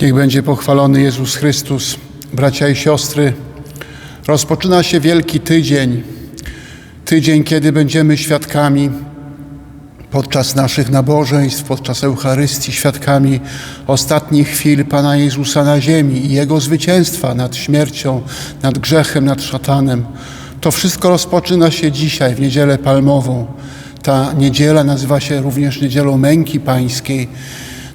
Niech będzie pochwalony Jezus Chrystus. Bracia i siostry, rozpoczyna się Wielki Tydzień. Tydzień, kiedy będziemy świadkami podczas naszych nabożeństw, podczas Eucharystii, świadkami ostatnich chwil Pana Jezusa na ziemi i Jego zwycięstwa nad śmiercią, nad grzechem, nad szatanem. To wszystko rozpoczyna się dzisiaj, w Niedzielę Palmową. Ta niedziela nazywa się również Niedzielą Męki Pańskiej.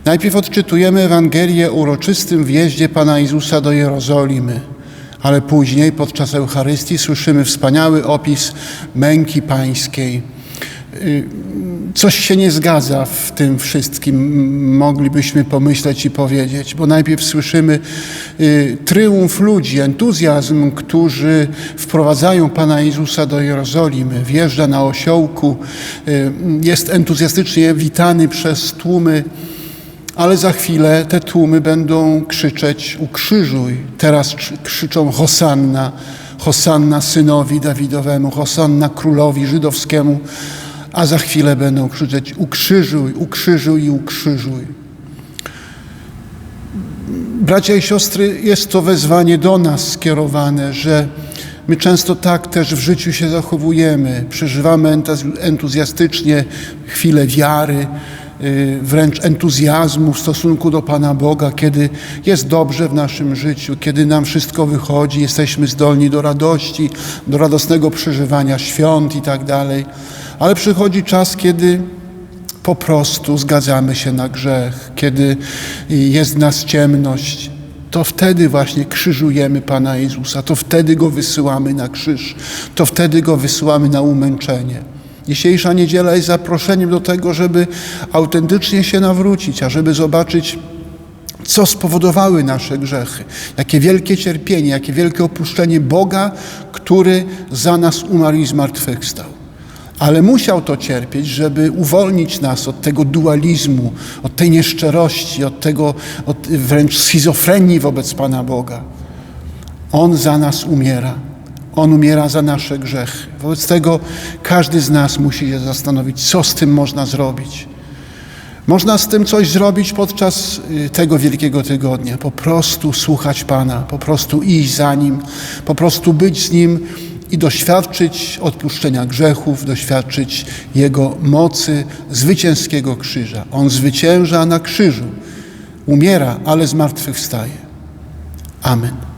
Najpierw odczytujemy Ewangelię o uroczystym wjeździe Pana Jezusa do Jerozolimy, ale później podczas Eucharystii słyszymy wspaniały opis męki pańskiej. Y, Coś się nie zgadza w tym wszystkim, moglibyśmy pomyśleć i powiedzieć, bo najpierw słyszymy y, tryumf ludzi, entuzjazm, którzy wprowadzają Pana Jezusa do Jerozolimy. Wjeżdża na osiołku, y, jest entuzjastycznie witany przez tłumy ale za chwilę te tłumy będą krzyczeć ukrzyżuj. Teraz krzy- krzyczą Hosanna, Hosanna synowi Dawidowemu, Hosanna królowi żydowskiemu, a za chwilę będą krzyczeć ukrzyżuj, ukrzyżuj i ukrzyżuj. Bracia i siostry, jest to wezwanie do nas skierowane, że my często tak też w życiu się zachowujemy. Przeżywamy entuzjastycznie chwilę wiary, wręcz entuzjazmu w stosunku do Pana Boga, kiedy jest dobrze w naszym życiu, kiedy nam wszystko wychodzi, jesteśmy zdolni do radości, do radosnego przeżywania świąt i tak dalej. Ale przychodzi czas, kiedy po prostu zgadzamy się na grzech, kiedy jest w nas ciemność, to wtedy właśnie krzyżujemy Pana Jezusa, to wtedy Go wysyłamy na krzyż, to wtedy Go wysyłamy na umęczenie. Dzisiejsza niedziela jest zaproszeniem do tego, żeby autentycznie się nawrócić, a żeby zobaczyć, co spowodowały nasze grzechy, jakie wielkie cierpienie, jakie wielkie opuszczenie Boga, który za nas umarł i zmartwychwstał. Ale musiał to cierpieć, żeby uwolnić nas od tego dualizmu, od tej nieszczerości, od tego od wręcz schizofrenii wobec Pana Boga. On za nas umiera. On umiera za nasze grzechy. Wobec tego każdy z nas musi się zastanowić, co z tym można zrobić. Można z tym coś zrobić podczas y, tego Wielkiego Tygodnia. Po prostu słuchać Pana, po prostu iść za Nim, po prostu być z Nim i doświadczyć odpuszczenia grzechów, doświadczyć Jego mocy, zwycięskiego krzyża. On zwycięża na krzyżu, umiera, ale zmartwychwstaje. Amen.